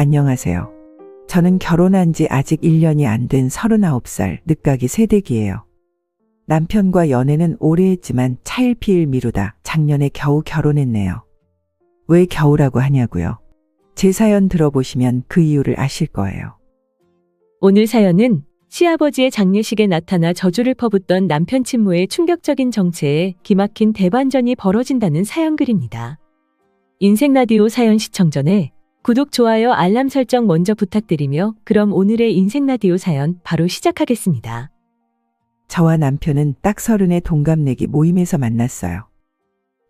안녕하세요. 저는 결혼한 지 아직 1년이 안 된 39살 늦가기 새댁이에요. 남편과 연애는 오래 했지만 차일피일 미루다 작년에 겨우 결혼했네요. 왜 겨우라고 하냐고요? 제 사연 들어보시면 그 이유를 아실 거예요. 오늘 사연은 시아버지의 장례식에 나타나 저주를 퍼붓던 남편 친모의 충격적인 정체에 기막힌 대반전이 벌어진다는 사연글입니다. 인생 라디오 사연 시청 전에 구독, 좋아요, 알람 설정 먼저 부탁드리며 그럼 오늘의 인생 라디오 사연 바로 시작하겠습니다. 저와 남편은 딱 서른의 동갑내기 모임에서 만났어요.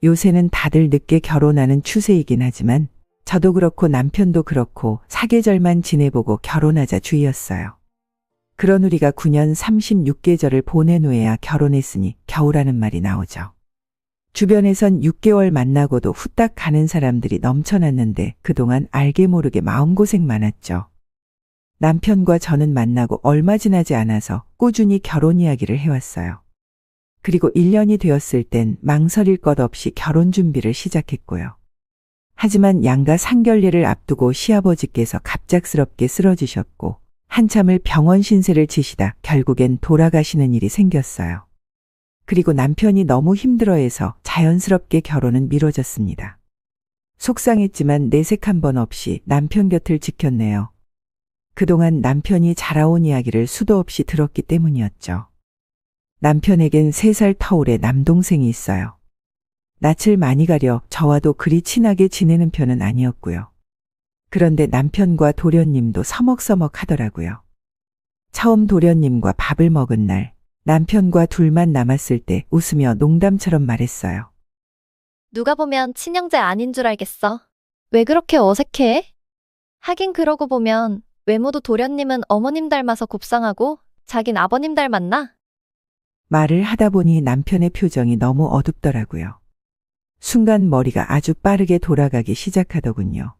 요새는 다들 늦게 결혼하는 추세이긴 하지만 저도 그렇고 남편도 그렇고 사계절만 지내보고 결혼하자 주의였어요. 그런 우리가 9년 36계절을 보낸 후에야 결혼했으니 겨우라는 말이 나오죠. 주변에선 6개월 만나고도 후딱 가는 사람들이 넘쳐났는데 그동안 알게 모르게 마음고생 많았죠. 남편과 저는 만나고 얼마 지나지 않아서 꾸준히 결혼 이야기를 해왔어요. 그리고 1년이 되었을 땐 망설일 것 없이 결혼 준비를 시작했고요. 하지만 양가 상견례를 앞두고 시아버지께서 갑작스럽게 쓰러지셨고 한참을 병원 신세를 지시다 결국엔 돌아가시는 일이 생겼어요. 그리고 남편이 너무 힘들어해서 자연스럽게 결혼은 미뤄졌습니다. 속상했지만 내색 한 번 없이 남편 곁을 지켰네요. 그동안 남편이 자라온 이야기를 수도 없이 들었기 때문이었죠. 남편에겐 3살 터울의 남동생이 있어요. 낯을 많이 가려 저와도 그리 친하게 지내는 편은 아니었고요. 그런데 남편과 도련님도 서먹서먹 하더라고요. 처음 도련님과 밥을 먹은 날, 남편과 둘만 남았을 때 웃으며 농담처럼 말했어요. 누가 보면 친형제 아닌 줄 알겠어. 왜 그렇게 어색해? 하긴 그러고 보면 외모도 도련님은 어머님 닮아서 곱상하고 자긴 아버님 닮았나? 말을 하다 보니 남편의 표정이 너무 어둡더라고요. 순간 머리가 아주 빠르게 돌아가기 시작하더군요.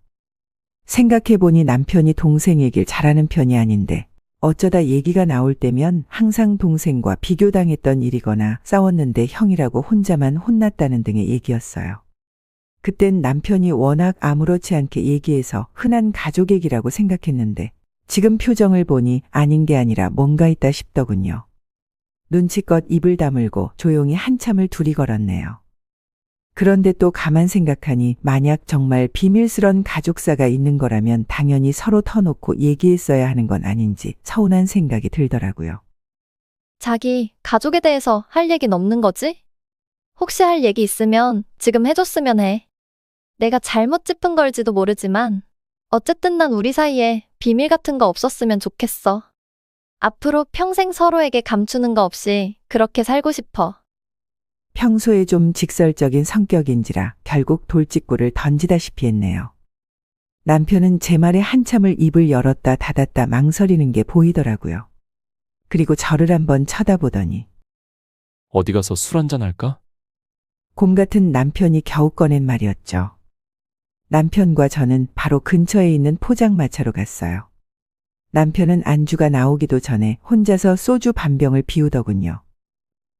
생각해보니 남편이 동생 얘길 잘하는 편이 아닌데 어쩌다 얘기가 나올 때면 항상 동생과 비교당했던 일이거나 싸웠는데 형이라고 혼자만 혼났다는 등의 얘기였어요. 그땐 남편이 워낙 아무렇지 않게 얘기해서 흔한 가족 얘기라고 생각했는데 지금 표정을 보니 아닌 게 아니라 뭔가 있다 싶더군요. 눈치껏 입을 다물고 조용히 한참을 둘이 걸었네요. 그런데 또 가만 생각하니 만약 정말 비밀스런 가족사가 있는 거라면 당연히 서로 터놓고 얘기했어야 하는 건 아닌지 서운한 생각이 들더라고요. 자기 가족에 대해서 할 얘긴 없는 거지? 혹시 할 얘기 있으면 지금 해줬으면 해. 내가 잘못 짚은 걸지도 모르지만 어쨌든 난 우리 사이에 비밀 같은 거 없었으면 좋겠어. 앞으로 평생 서로에게 감추는 거 없이 그렇게 살고 싶어. 평소에 좀 직설적인 성격인지라 결국 돌직구를 던지다시피 했네요. 남편은 제 말에 한참을 입을 열었다 닫았다 망설이는 게 보이더라고요. 그리고 저를 한번 쳐다보더니 어디 가서 술 한잔 할까? 곰 같은 남편이 겨우 꺼낸 말이었죠. 남편과 저는 바로 근처에 있는 포장마차로 갔어요. 남편은 안주가 나오기도 전에 혼자서 소주 반병을 비우더군요.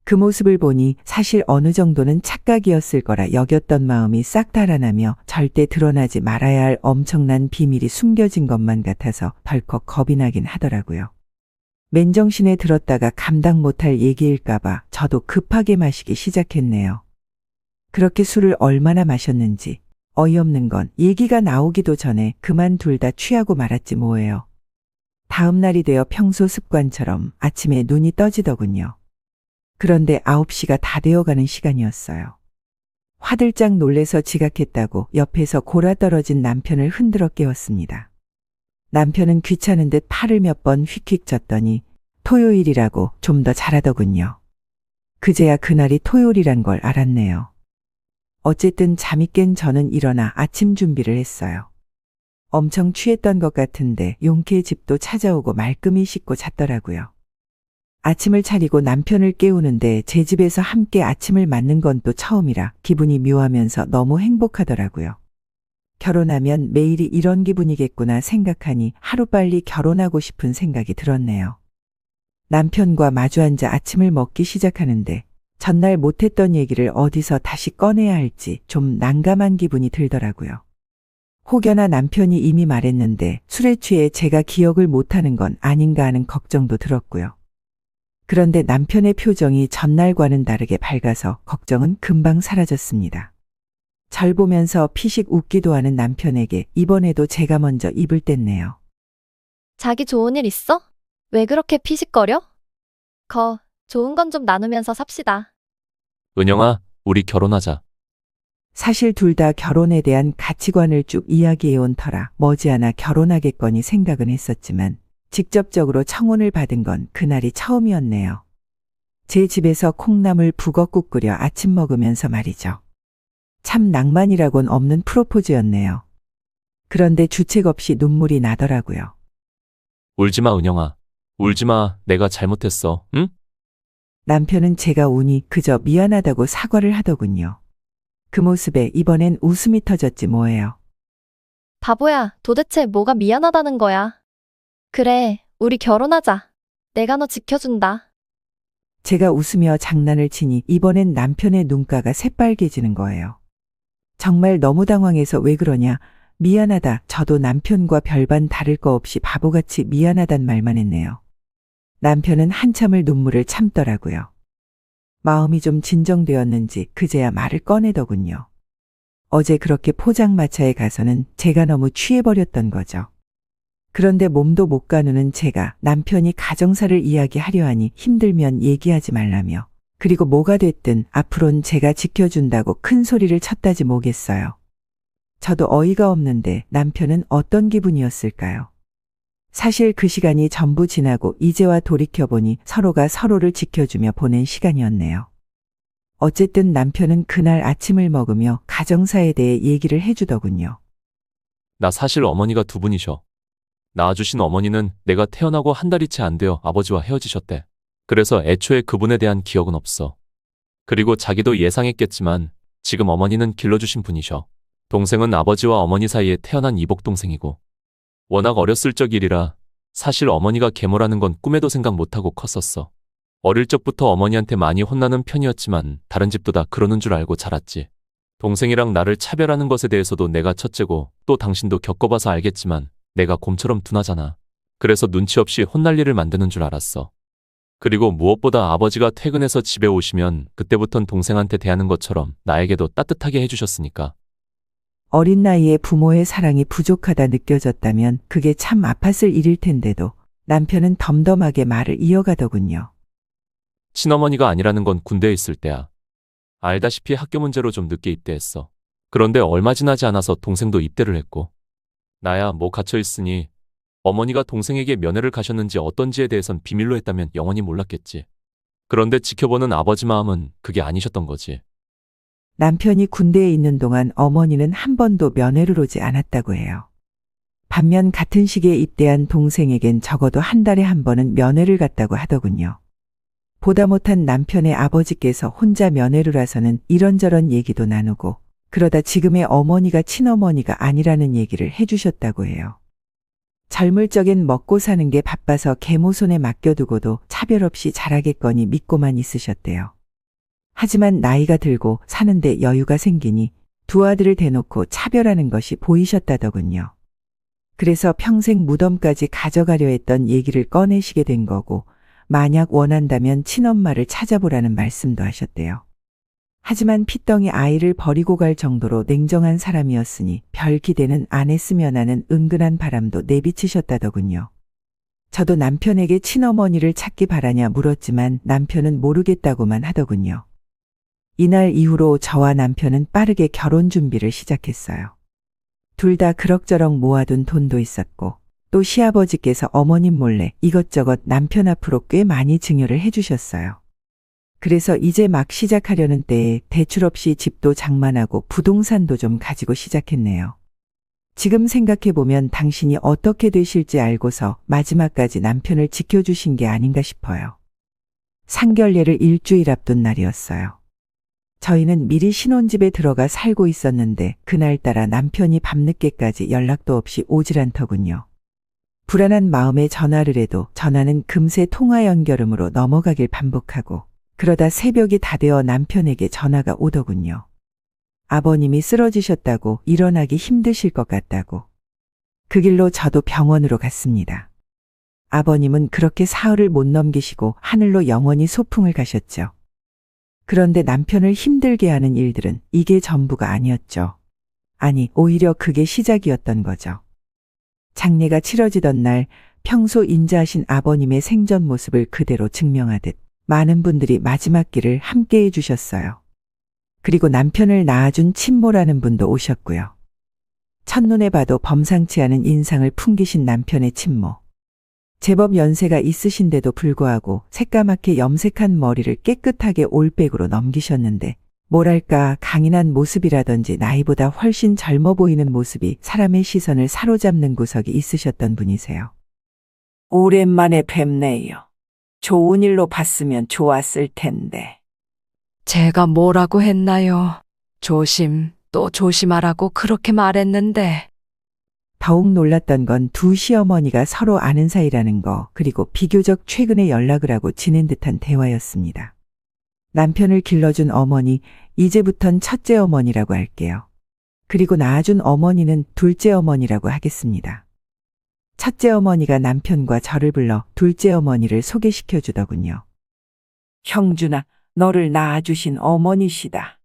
그 모습을 보니 사실 어느 정도는 착각이었을 거라 여겼던 마음이 싹 달아나며 절대 드러나지 말아야 할 엄청난 비밀이 숨겨진 것만 같아서 덜컥 겁이 나긴 하더라고요. 맨정신에 들었다가 감당 못할 얘기일까봐 저도 급하게 마시기 시작했네요. 그렇게 술을 얼마나 마셨는지 어이없는 건 얘기가 나오기도 전에 그만 둘 다 취하고 말았지 뭐예요. 다음 날이 되어 평소 습관처럼 아침에 눈이 떠지더군요. 그런데 9시가 다 되어가는 시간이었어요. 화들짝 놀래서 지각했다고 옆에서 골아 떨어진 남편을 흔들어 깨웠습니다. 남편은 귀찮은 듯 팔을 몇 번 휙휙 쳤더니 토요일이라고 좀 더 잘하더군요. 그제야 그날이 토요일이란 걸 알았네요. 어쨌든 잠이 깬 저는 일어나 아침 준비를 했어요. 엄청 취했던 것 같은데 용케 집도 찾아오고 말끔히 씻고 잤더라고요. 아침을 차리고 남편을 깨우는데 제 집에서 함께 아침을 맞는 건 또 처음이라 기분이 묘하면서 너무 행복하더라고요. 결혼하면 매일이 이런 기분이겠구나 생각하니 하루빨리 결혼하고 싶은 생각이 들었네요. 남편과 마주 앉아 아침을 먹기 시작하는데 전날 못했던 얘기를 어디서 다시 꺼내야 할지 좀 난감한 기분이 들더라고요. 혹여나 남편이 이미 말했는데 술에 취해 제가 기억을 못하는 건 아닌가 하는 걱정도 들었고요. 그런데 남편의 표정이 전날과는 다르게 밝아서 걱정은 금방 사라졌습니다. 절 보면서 피식 웃기도 하는 남편에게 이번에도 제가 먼저 입을 뗐네요. 자기 좋은 일 있어? 왜 그렇게 피식거려? 거, 좋은 건 좀 나누면서 삽시다. 은영아, 우리 결혼하자. 사실 둘 다 결혼에 대한 가치관을 쭉 이야기해온 터라 머지않아 결혼하겠거니 생각은 했었지만 직접적으로 청혼을 받은 건 그날이 처음이었네요. 제 집에서 콩나물 북엇국 끓여 아침 먹으면서 말이죠. 참 낭만이라곤 없는 프로포즈였네요. 그런데 주책 없이 눈물이 나더라고요. 울지 마, 은영아. 울지 마. 내가 잘못했어. 응? 남편은 제가 우니 그저 미안하다고 사과를 하더군요. 그 모습에 이번엔 웃음이 터졌지 뭐예요. 바보야, 도대체 뭐가 미안하다는 거야? 그래, 우리 결혼하자. 내가 너 지켜준다. 제가 웃으며 장난을 치니 이번엔 남편의 눈가가 새빨개지는 거예요. 정말 너무 당황해서 왜 그러냐. 미안하다. 저도 남편과 별반 다를 거 없이 바보같이 미안하단 말만 했네요. 남편은 한참을 눈물을 참더라고요. 마음이 좀 진정되었는지 그제야 말을 꺼내더군요. 어제 그렇게 포장마차에 가서는 제가 너무 취해버렸던 거죠. 그런데 몸도 못 가누는 제가 남편이 가정사를 이야기하려 하니 힘들면 얘기하지 말라며 그리고 뭐가 됐든 앞으론 제가 지켜준다고 큰 소리를 쳤다지 뭐겠어요. 저도 어이가 없는데 남편은 어떤 기분이었을까요? 사실 그 시간이 전부 지나고 이제와 돌이켜보니 서로가 서로를 지켜주며 보낸 시간이었네요. 어쨌든 남편은 그날 아침을 먹으며 가정사에 대해 얘기를 해주더군요. 나 사실 어머니가 두 분이셔. 낳아주신 어머니는 내가 태어나고 한 달이 채 안 되어 아버지와 헤어지셨대. 그래서 애초에 그분에 대한 기억은 없어. 그리고 자기도 예상했겠지만 지금 어머니는 길러주신 분이셔. 동생은 아버지와 어머니 사이에 태어난 이복 동생이고 워낙 어렸을 적 일이라 사실 어머니가 계모라는 건 꿈에도 생각 못하고 컸었어. 어릴 적부터 어머니한테 많이 혼나는 편이었지만 다른 집도 다 그러는 줄 알고 자랐지. 동생이랑 나를 차별하는 것에 대해서도 내가 첫째고 또 당신도 겪어봐서 알겠지만 내가 곰처럼 둔하잖아. 그래서 눈치 없이 혼날 일을 만드는 줄 알았어. 그리고 무엇보다 아버지가 퇴근해서 집에 오시면 그때부턴 동생한테 대하는 것처럼 나에게도 따뜻하게 해주셨으니까. 어린 나이에 부모의 사랑이 부족하다 느껴졌다면 그게 참 아팠을 일일 텐데도 남편은 덤덤하게 말을 이어가더군요. 친어머니가 아니라는 건 군대에 있을 때야. 알다시피 학교 문제로 좀 늦게 입대했어. 그런데 얼마 지나지 않아서 동생도 입대를 했고. 나야 뭐 갇혀 있으니 어머니가 동생에게 면회를 가셨는지 어떤지에 대해선 비밀로 했다면 영원히 몰랐겠지. 그런데 지켜보는 아버지 마음은 그게 아니셨던 거지. 남편이 군대에 있는 동안 어머니는 한 번도 면회를 오지 않았다고 해요. 반면 같은 시기에 입대한 동생에겐 적어도 한 달에 한 번은 면회를 갔다고 하더군요. 보다 못한 남편의 아버지께서 혼자 면회를 와서는 이런저런 얘기도 나누고 그러다 지금의 어머니가 친어머니가 아니라는 얘기를 해주셨다고 해요. 젊을 적엔 먹고 사는 게 바빠서 계모 손에 맡겨두고도 차별 없이 잘하겠거니 믿고만 있으셨대요. 하지만 나이가 들고 사는데 여유가 생기니 두 아들을 대놓고 차별하는 것이 보이셨다더군요. 그래서 평생 무덤까지 가져가려 했던 얘기를 꺼내시게 된 거고 만약 원한다면 친엄마를 찾아보라는 말씀도 하셨대요. 하지만 피덩이 아이를 버리고 갈 정도로 냉정한 사람이었으니 별 기대는 안 했으면 하는 은근한 바람도 내비치셨다더군요. 저도 남편에게 친어머니를 찾기 바라냐 물었지만 남편은 모르겠다고만 하더군요. 이날 이후로 저와 남편은 빠르게 결혼 준비를 시작했어요. 둘 다 그럭저럭 모아둔 돈도 있었고 또 시아버지께서 어머님 몰래 이것저것 남편 앞으로 꽤 많이 증여를 해주셨어요. 그래서 이제 막 시작하려는 때에 대출 없이 집도 장만하고 부동산도 좀 가지고 시작했네요. 지금 생각해보면 당신이 어떻게 되실지 알고서 마지막까지 남편을 지켜주신 게 아닌가 싶어요. 상견례를 일주일 앞둔 날이었어요. 저희는 미리 신혼집에 들어가 살고 있었는데 그날따라 남편이 밤늦게까지 연락도 없이 오질 않더군요. 불안한 마음에 전화를 해도 전화는 금세 통화 연결음으로 넘어가길 반복하고 그러다 새벽이 다 되어 남편에게 전화가 오더군요. 아버님이 쓰러지셨다고 일어나기 힘드실 것 같다고. 그 길로 저도 병원으로 갔습니다. 아버님은 그렇게 사흘을 못 넘기시고 하늘로 영원히 소풍을 가셨죠. 그런데 남편을 힘들게 하는 일들은 이게 전부가 아니었죠. 아니, 오히려 그게 시작이었던 거죠. 장례가 치러지던 날 평소 인자하신 아버님의 생전 모습을 그대로 증명하듯 많은 분들이 마지막 길을 함께 해주셨어요. 그리고 남편을 낳아준 친모라는 분도 오셨고요. 첫눈에 봐도 범상치 않은 인상을 풍기신 남편의 친모. 제법 연세가 있으신데도 불구하고 새까맣게 염색한 머리를 깨끗하게 올백으로 넘기셨는데 뭐랄까 강인한 모습이라든지 나이보다 훨씬 젊어 보이는 모습이 사람의 시선을 사로잡는 구석이 있으셨던 분이세요. 오랜만에 뵙네요. 좋은 일로 봤으면 좋았을 텐데. 제가 뭐라고 했나요? 조심, 또 조심하라고 그렇게 말했는데. 더욱 놀랐던 건 두 시어머니가 서로 아는 사이라는 거, 그리고 비교적 최근에 연락을 하고 지낸 듯한 대화였습니다. 남편을 길러준 어머니, 이제부턴 첫째 어머니라고 할게요. 그리고 낳아준 어머니는 둘째 어머니라고 하겠습니다. 첫째 어머니가 남편과 저를 불러 둘째 어머니를 소개시켜 주더군요. 형준아, 너를 낳아주신 어머니시다.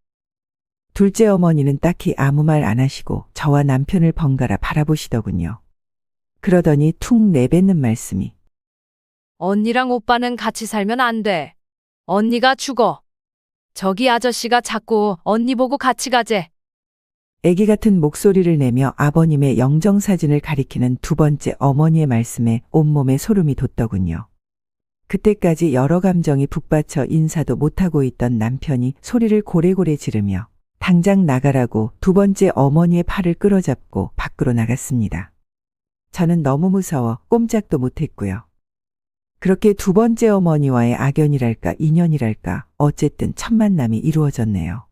둘째 어머니는 딱히 아무 말 안 하시고 저와 남편을 번갈아 바라보시더군요. 그러더니 툭 내뱉는 말씀이 언니랑 오빠는 같이 살면 안 돼. 언니가 죽어. 저기 아저씨가 자꾸 언니 보고 같이 가재. 애기 같은 목소리를 내며 아버님의 영정 사진을 가리키는 두 번째 어머니의 말씀에 온몸에 소름이 돋더군요. 그때까지 여러 감정이 북받쳐 인사도 못하고 있던 남편이 소리를 고래고래 지르며 당장 나가라고 두 번째 어머니의 팔을 끌어잡고 밖으로 나갔습니다. 저는 너무 무서워 꼼짝도 못했고요. 그렇게 두 번째 어머니와의 악연이랄까 인연이랄까 어쨌든 첫 만남이 이루어졌네요.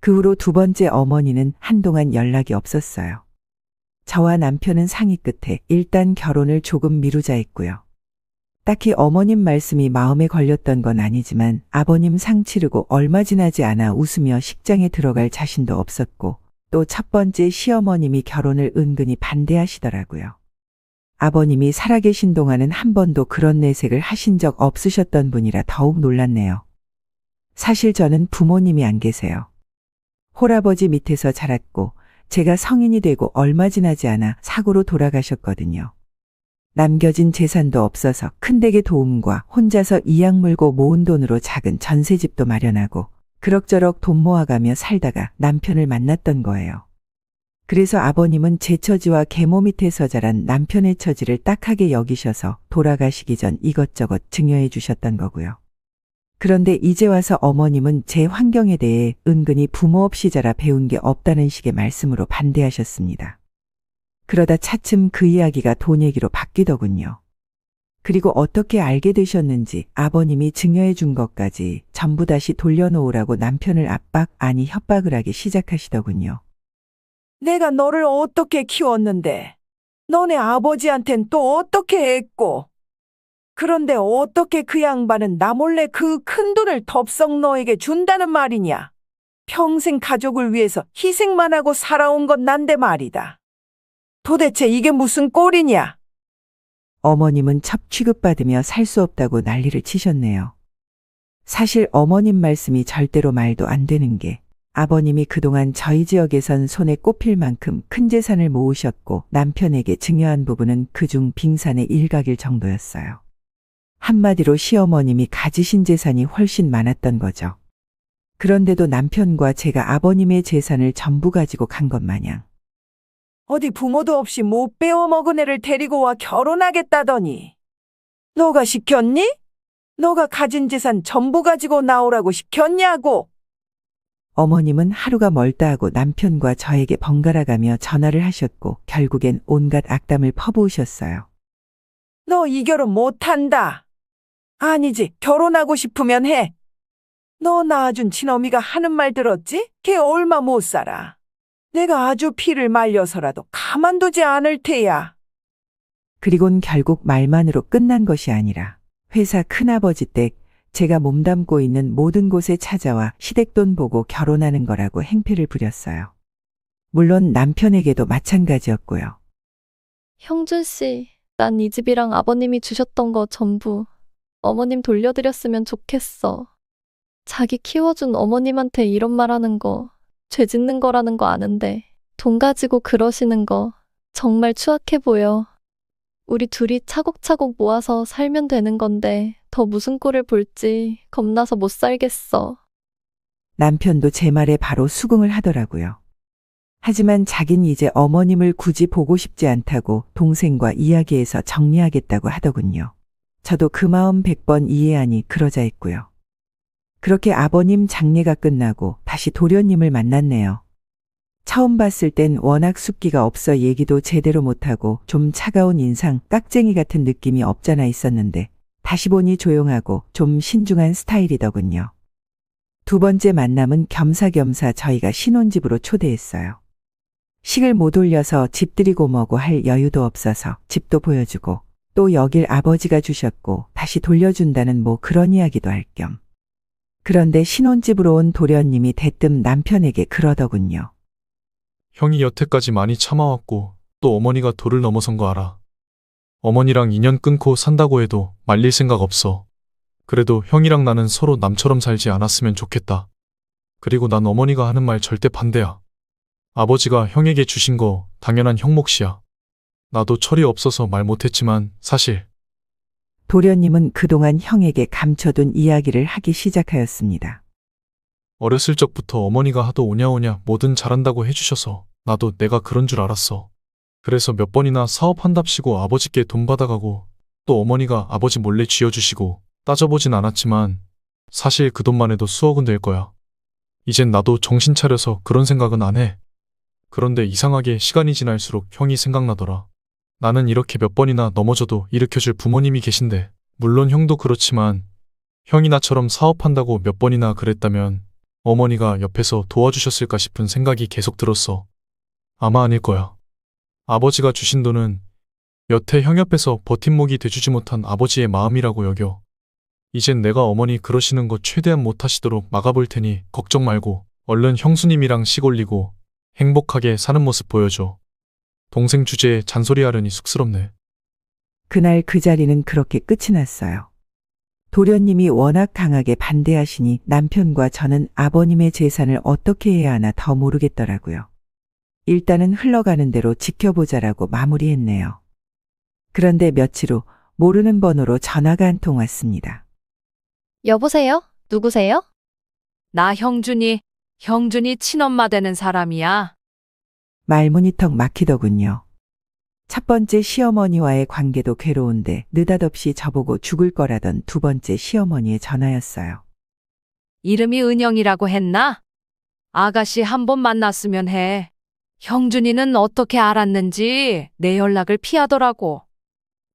그 후로 두 번째 어머니는 한동안 연락이 없었어요. 저와 남편은 상의 끝에 일단 결혼을 조금 미루자 했고요. 딱히 어머님 말씀이 마음에 걸렸던 건 아니지만 아버님 상 치르고 얼마 지나지 않아 웃으며 식장에 들어갈 자신도 없었고 또 첫 번째 시어머님이 결혼을 은근히 반대하시더라고요. 아버님이 살아계신 동안은 한 번도 그런 내색을 하신 적 없으셨던 분이라 더욱 놀랐네요. 사실 저는 부모님이 안 계세요. 홀아버지 밑에서 자랐고 제가 성인이 되고 얼마 지나지 않아 사고로 돌아가셨거든요. 남겨진 재산도 없어서 큰 댁의 도움과 혼자서 이약 물고 모은 돈으로 작은 전세집도 마련하고 그럭저럭 돈 모아가며 살다가 남편을 만났던 거예요. 그래서 아버님은 제 처지와 계모 밑에서 자란 남편의 처지를 딱하게 여기셔서 돌아가시기 전 이것저것 증여해 주셨던 거고요. 그런데 이제 와서 어머님은 제 환경에 대해 은근히 부모 없이 자라 배운 게 없다는 식의 말씀으로 반대하셨습니다. 그러다 차츰 그 이야기가 돈 얘기로 바뀌더군요. 그리고 어떻게 알게 되셨는지 아버님이 증여해 준 것까지 전부 다시 돌려놓으라고 남편을 압박 아니 협박을 하기 시작하시더군요. 내가 너를 어떻게 키웠는데 너네 아버지한텐 또 어떻게 했고 그런데 어떻게 그 양반은 나 몰래 그 큰 돈을 덥석 너에게 준다는 말이냐? 평생 가족을 위해서 희생만 하고 살아온 건 난데 말이다. 도대체 이게 무슨 꼴이냐? 어머님은 첩 취급받으며 살 수 없다고 난리를 치셨네요. 사실 어머님 말씀이 절대로 말도 안 되는 게 아버님이 그동안 저희 지역에선 손에 꼽힐 만큼 큰 재산을 모으셨고 남편에게 증여한 부분은 그중 빙산의 일각일 정도였어요. 한마디로 시어머님이 가지신 재산이 훨씬 많았던 거죠. 그런데도 남편과 제가 아버님의 재산을 전부 가지고 간 것 마냥. 어디 부모도 없이 못 배워 먹은 애를 데리고 와 결혼하겠다더니. 너가 시켰니? 너가 가진 재산 전부 가지고 나오라고 시켰냐고. 어머님은 하루가 멀다 하고 남편과 저에게 번갈아 가며 전화를 하셨고 결국엔 온갖 악담을 퍼부으셨어요. 너 이 결혼 못한다. 아니지, 결혼하고 싶으면 해. 너 낳아준 친어미가 하는 말 들었지? 걔 얼마 못 살아. 내가 아주 피를 말려서라도 가만두지 않을 테야. 그리곤 결국 말만으로 끝난 것이 아니라 회사 큰아버지 댁 제가 몸담고 있는 모든 곳에 찾아와 시댁돈 보고 결혼하는 거라고 행패를 부렸어요. 물론 남편에게도 마찬가지였고요. 형준 씨, 난 이 집이랑 아버님이 주셨던 거 전부 어머님 돌려드렸으면 좋겠어. 자기 키워준 어머님한테 이런 말 하는 거, 죄 짓는 거라는 거 아는데, 돈 가지고 그러시는 거, 정말 추악해 보여. 우리 둘이 차곡차곡 모아서 살면 되는 건데, 더 무슨 꼴을 볼지 겁나서 못 살겠어. 남편도 제 말에 바로 수긍을 하더라고요. 하지만 자긴 이제 어머님을 굳이 보고 싶지 않다고 동생과 이야기해서 정리하겠다고 하더군요. 저도 그 마음 백번 이해하니 그러자 했고요. 그렇게 아버님 장례가 끝나고 다시 도련님을 만났네요. 처음 봤을 땐 워낙 숫기가 없어 얘기도 제대로 못하고 좀 차가운 인상, 깍쟁이 같은 느낌이 없잖아 있었는데 다시 보니 조용하고 좀 신중한 스타일이더군요. 두 번째 만남은 겸사겸사 저희가 신혼집으로 초대했어요. 식을 못 올려서 집 들이고 뭐고 할 여유도 없어서 집도 보여주고 또 여길 아버지가 주셨고 다시 돌려준다는 뭐 그런 이야기도 할 겸. 그런데 신혼집으로 온 도련님이 대뜸 남편에게 그러더군요. 형이 여태까지 많이 참아왔고 또 어머니가 도를 넘어선 거 알아. 어머니랑 인연 끊고 산다고 해도 말릴 생각 없어. 그래도 형이랑 나는 서로 남처럼 살지 않았으면 좋겠다. 그리고 난 어머니가 하는 말 절대 반대야. 아버지가 형에게 주신 거 당연한 형 몫이야. 나도 철이 없어서 말 못했지만 사실 도련님은 그동안 형에게 감춰둔 이야기를 하기 시작하였습니다. 어렸을 적부터 어머니가 하도 오냐오냐 뭐든 잘한다고 해주셔서 나도 내가 그런 줄 알았어. 그래서 몇 번이나 사업한답시고 아버지께 돈 받아가고 또 어머니가 아버지 몰래 쥐어주시고 따져보진 않았지만 사실 그 돈만 해도 수억은 될 거야. 이젠 나도 정신 차려서 그런 생각은 안 해. 그런데 이상하게 시간이 지날수록 형이 생각나더라. 나는 이렇게 몇 번이나 넘어져도 일으켜줄 부모님이 계신데 물론 형도 그렇지만 형이 나처럼 사업한다고 몇 번이나 그랬다면 어머니가 옆에서 도와주셨을까 싶은 생각이 계속 들었어. 아마 아닐 거야. 아버지가 주신 돈은 여태 형 옆에서 버팀목이 돼주지 못한 아버지의 마음이라고 여겨. 이젠 내가 어머니 그러시는 거 최대한 못하시도록 막아볼 테니 걱정 말고 얼른 형수님이랑 식 올리고 행복하게 사는 모습 보여줘. 동생 주제에 잔소리하려니 쑥스럽네. 그날 그 자리는 그렇게 끝이 났어요. 도련님이 워낙 강하게 반대하시니 남편과 저는 아버님의 재산을 어떻게 해야 하나 더 모르겠더라고요. 일단은 흘러가는 대로 지켜보자라고 마무리했네요. 그런데 며칠 후 모르는 번호로 전화가 한 통 왔습니다. 여보세요? 누구세요? 나 형준이, 형준이 친엄마 되는 사람이야. 말문이 턱 막히더군요. 첫 번째 시어머니와의 관계도 괴로운데 느닷없이 저보고 죽을 거라던 두 번째 시어머니의 전화였어요. 이름이 은영이라고 했나? 아가씨 한 번 만났으면 해. 형준이는 어떻게 알았는지 내 연락을 피하더라고.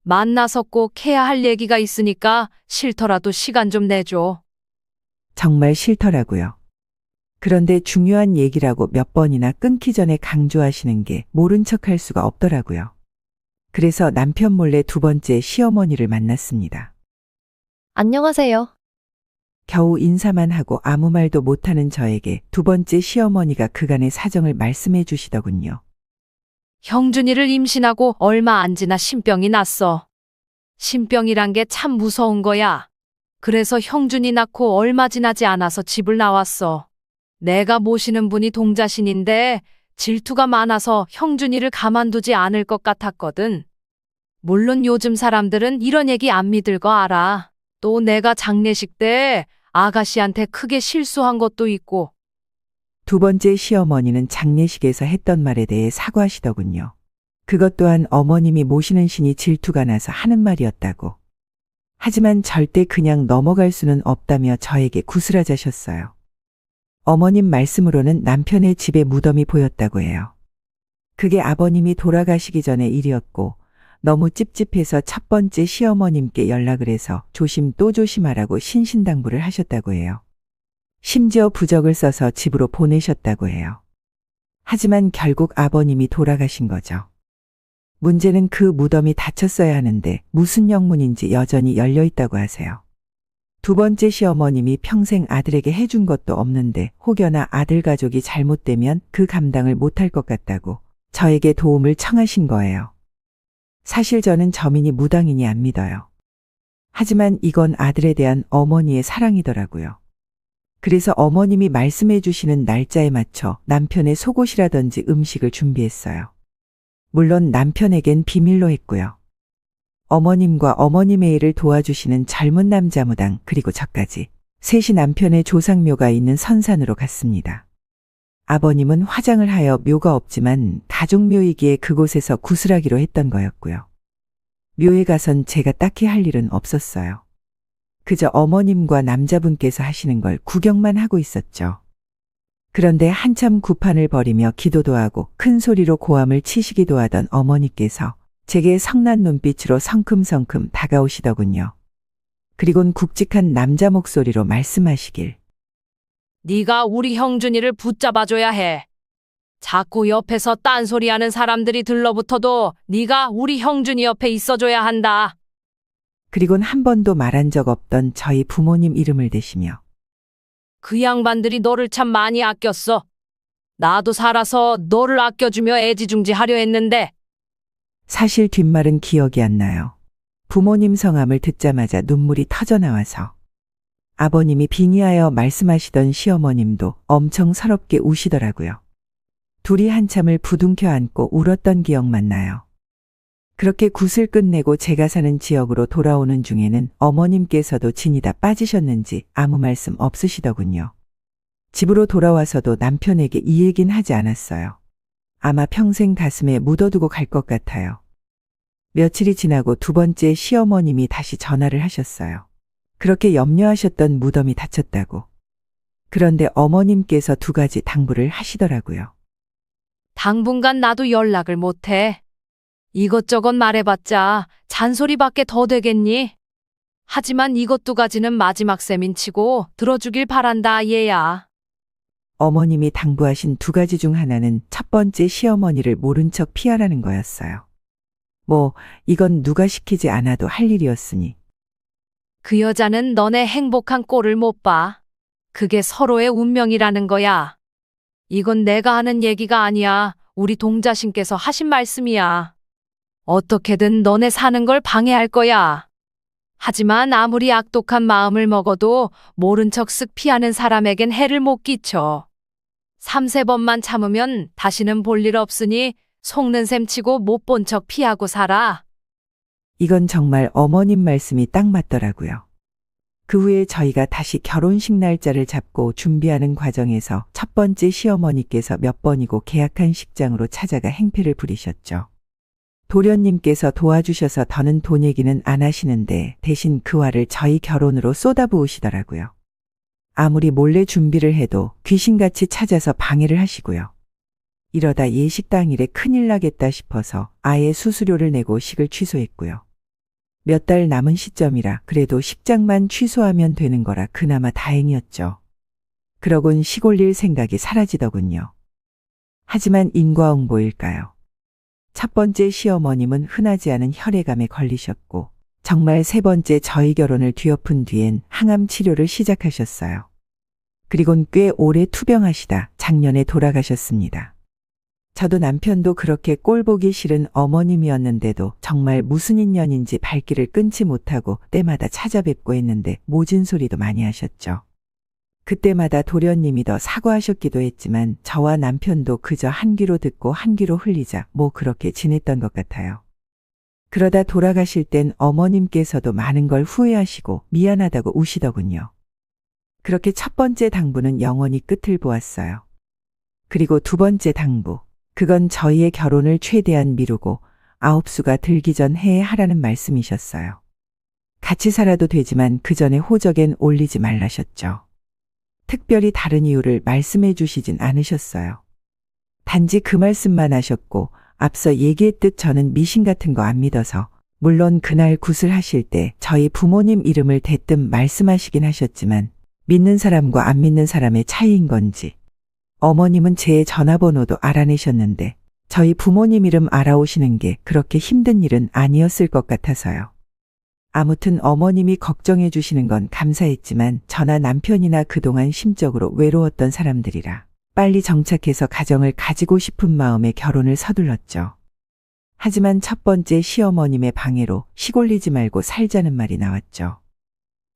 만나서 꼭 해야 할 얘기가 있으니까 싫더라도 시간 좀 내줘. 정말 싫더라고요. 그런데 중요한 얘기라고 몇 번이나 끊기 전에 강조하시는 게 모른 척할 수가 없더라고요. 그래서 남편 몰래 두 번째 시어머니를 만났습니다. 안녕하세요. 겨우 인사만 하고 아무 말도 못하는 저에게 두 번째 시어머니가 그간의 사정을 말씀해 주시더군요. 형준이를 임신하고 얼마 안 지나 신병이 났어. 신병이란 게 참 무서운 거야. 그래서 형준이 낳고 얼마 지나지 않아서 집을 나왔어. 내가 모시는 분이 동자신인데 질투가 많아서 형준이를 가만두지 않을 것 같았거든. 물론 요즘 사람들은 이런 얘기 안 믿을 거 알아. 또 내가 장례식 때 아가씨한테 크게 실수한 것도 있고. 두 번째 시어머니는 장례식에서 했던 말에 대해 사과하시더군요. 그것 또한 어머님이 모시는 신이 질투가 나서 하는 말이었다고. 하지만 절대 그냥 넘어갈 수는 없다며 저에게 구슬하자셨어요. 어머님 말씀으로는 남편의 집에 무덤이 보였다고 해요. 그게 아버님이 돌아가시기 전에 일이었고 너무 찝찝해서 첫 번째 시어머님께 연락을 해서 조심 또 조심하라고 신신당부를 하셨다고 해요. 심지어 부적을 써서 집으로 보내셨다고 해요. 하지만 결국 아버님이 돌아가신 거죠. 문제는 그 무덤이 닫혔어야 하는데 무슨 영문인지 여전히 열려 있다고 하세요. 두 번째 시어머님이 평생 아들에게 해준 것도 없는데 혹여나 아들 가족이 잘못되면 그 감당을 못할 것 같다고 저에게 도움을 청하신 거예요. 사실 저는 저민이 무당이니 안 믿어요. 하지만 이건 아들에 대한 어머니의 사랑이더라고요. 그래서 어머님이 말씀해 주시는 날짜에 맞춰 남편의 속옷이라든지 음식을 준비했어요. 물론 남편에겐 비밀로 했고요. 어머님과 어머님의 일을 도와주시는 젊은 남자 무당 그리고 저까지 셋이 남편의 조상묘가 있는 선산으로 갔습니다. 아버님은 화장을 하여 묘가 없지만 가족묘이기에 그곳에서 구슬하기로 했던 거였고요. 묘에 가선 제가 딱히 할 일은 없었어요. 그저 어머님과 남자분께서 하시는 걸 구경만 하고 있었죠. 그런데 한참 구판을 벌이며 기도도 하고 큰 소리로 고함을 치시기도 하던 어머니께서 제게 성난 눈빛으로 성큼성큼 다가오시더군요. 그리곤 굵직한 남자 목소리로 말씀하시길. 네가 우리 형준이를 붙잡아줘야 해. 자꾸 옆에서 딴소리하는 사람들이 들러붙어도 네가 우리 형준이 옆에 있어줘야 한다. 그리곤 한 번도 말한 적 없던 저희 부모님 이름을 대시며 그 양반들이 너를 참 많이 아꼈어. 나도 살아서 너를 아껴주며 애지중지하려 했는데 사실 뒷말은 기억이 안 나요. 부모님 성함을 듣자마자 눈물이 터져 나와서 아버님이 빙의하여 말씀하시던 시어머님도 엄청 서럽게 우시더라고요. 둘이 한참을 부둥켜 안고 울었던 기억만 나요. 그렇게 굿을 끝내고 제가 사는 지역으로 돌아오는 중에는 어머님께서도 진이 다 빠지셨는지 아무 말씀 없으시더군요. 집으로 돌아와서도 남편에게 이 얘긴 하지 않았어요. 아마 평생 가슴에 묻어두고 갈 것 같아요. 며칠이 지나고 두 번째 시어머님이 다시 전화를 하셨어요. 그렇게 염려하셨던 무덤이 닫혔다고. 그런데 어머님께서 두 가지 당부를 하시더라고요. 당분간 나도 연락을 못해. 이것저것 말해봤자 잔소리밖에 더 되겠니? 하지만 이것 두 가지는 마지막 셈인 치고 들어주길 바란다 얘야. 어머님이 당부하신 두 가지 중 하나는 첫 번째 시어머니를 모른 척 피하라는 거였어요. 뭐, 이건 누가 시키지 않아도 할 일이었으니. 그 여자는 너네 행복한 꼴을 못 봐. 그게 서로의 운명이라는 거야. 이건 내가 하는 얘기가 아니야. 우리 동자신께서 하신 말씀이야. 어떻게든 너네 사는 걸 방해할 거야. 하지만 아무리 악독한 마음을 먹어도 모른 척 쓱 피하는 사람에겐 해를 못 끼쳐. 삼세 번만 참으면 다시는 볼 일 없으니 속는 셈 치고 못 본 척 피하고 살아. 이건 정말 어머님 말씀이 딱 맞더라고요. 그 후에 저희가 다시 결혼식 날짜를 잡고 준비하는 과정에서 첫 번째 시어머니께서 몇 번이고 계약한 식장으로 찾아가 행패를 부리셨죠. 도련님께서 도와주셔서 더는 돈 얘기는 안 하시는데 대신 그 화를 저희 결혼으로 쏟아부으시더라고요. 아무리 몰래 준비를 해도 귀신같이 찾아서 방해를 하시고요. 이러다 예식 당일에 큰일 나겠다 싶어서 아예 수수료를 내고 식을 취소했고요. 몇 달 남은 시점이라 그래도 식장만 취소하면 되는 거라 그나마 다행이었죠. 그러곤 시골 일 생각이 사라지더군요. 하지만 인과응보일까요? 첫 번째 시어머님은 흔하지 않은 혈액암에 걸리셨고 정말 세 번째 저희 결혼을 뒤엎은 뒤엔 항암 치료를 시작하셨어요. 그리곤 꽤 오래 투병하시다 작년에 돌아가셨습니다. 저도 남편도 그렇게 꼴보기 싫은 어머님이었는데도 정말 무슨 인연인지 발길을 끊지 못하고 때마다 찾아뵙고 했는데 모진 소리도 많이 하셨죠. 그때마다 도련님이 더 사과하셨기도 했지만 저와 남편도 그저 한 귀로 듣고 한 귀로 흘리자 뭐 그렇게 지냈던 것 같아요. 그러다 돌아가실 땐 어머님께서도 많은 걸 후회하시고 미안하다고 우시더군요. 그렇게 첫 번째 당부는 영원히 끝을 보았어요. 그리고 두 번째 당부. 그건 저희의 결혼을 최대한 미루고 아홉 수가 들기 전 해에 하라는 말씀이셨어요. 같이 살아도 되지만 그 전에 호적엔 올리지 말라셨죠. 특별히 다른 이유를 말씀해 주시진 않으셨어요. 단지 그 말씀만 하셨고 앞서 얘기했듯 저는 미신 같은 거 안 믿어서 물론 그날 굿을 하실 때 저희 부모님 이름을 대뜸 말씀하시긴 하셨지만 믿는 사람과 안 믿는 사람의 차이인 건지 어머님은 제 전화번호도 알아내셨는데 저희 부모님 이름 알아오시는 게 그렇게 힘든 일은 아니었을 것 같아서요. 아무튼 어머님이 걱정해 주시는 건 감사했지만 저나 남편이나 그동안 심적으로 외로웠던 사람들이라 빨리 정착해서 가정을 가지고 싶은 마음에 결혼을 서둘렀죠. 하지만 첫 번째 시어머님의 방해로 시골리지 말고 살자는 말이 나왔죠.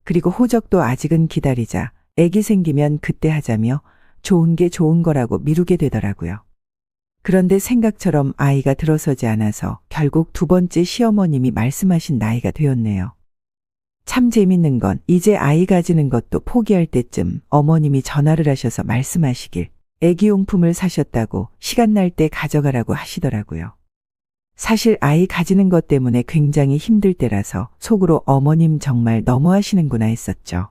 그리고 호적도 아직은 기다리자 애기 생기면 그때 하자며 좋은 게 좋은 거라고 미루게 되더라고요. 그런데 생각처럼 아이가 들어서지 않아서 결국 두 번째 시어머님이 말씀하신 나이가 되었네요. 참 재밌는 건 이제 아이 가지는 것도 포기할 때쯤 어머님이 전화를 하셔서 말씀하시길 애기용품을 사셨다고 시간 날 때 가져가라고 하시더라고요. 사실 아이 가지는 것 때문에 굉장히 힘들 때라서 속으로 어머님 정말 너무하시는구나 했었죠.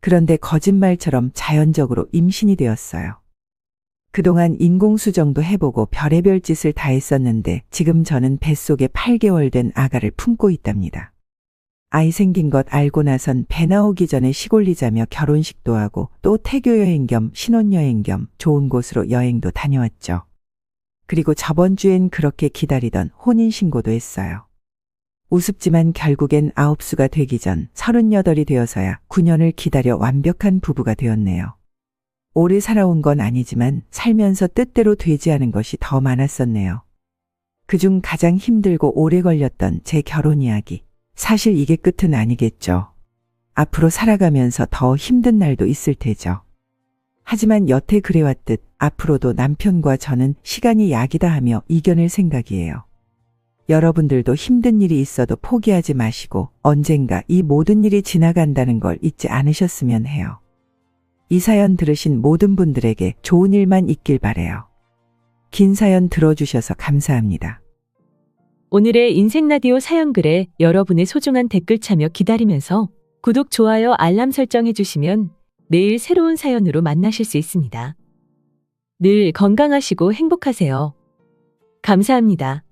그런데 거짓말처럼 자연적으로 임신이 되었어요. 그동안 인공수정도 해보고 별의별 짓을 다 했었는데 지금 저는 뱃속에 8개월 된 아가를 품고 있답니다. 아이 생긴 것 알고 나선 배 나오기 전에 시골리자며 결혼식도 하고 또 태교 여행 겸 신혼여행 겸 좋은 곳으로 여행도 다녀왔죠. 그리고 저번 주엔 그렇게 기다리던 혼인신고도 했어요. 우습지만 결국엔 아홉 수가 되기 전 서른여덟이 되어서야 9년을 기다려 완벽한 부부가 되었네요. 오래 살아온 건 아니지만 살면서 뜻대로 되지 않은 것이 더 많았었네요. 그중 가장 힘들고 오래 걸렸던 제 결혼 이야기. 사실 이게 끝은 아니겠죠. 앞으로 살아가면서 더 힘든 날도 있을 테죠. 하지만 여태 그래왔듯 앞으로도 남편과 저는 시간이 약이다 하며 이겨낼 생각이에요. 여러분들도 힘든 일이 있어도 포기하지 마시고 언젠가 이 모든 일이 지나간다는 걸 잊지 않으셨으면 해요. 이 사연 들으신 모든 분들에게 좋은 일만 있길 바래요. 긴 사연 들어주셔서 감사합니다. 오늘의 인생 라디오 사연 글에 여러분의 소중한 댓글 참여 기다리면서 구독, 좋아요, 알람 설정해 주시면 매일 새로운 사연으로 만나실 수 있습니다. 늘 건강하시고 행복하세요. 감사합니다.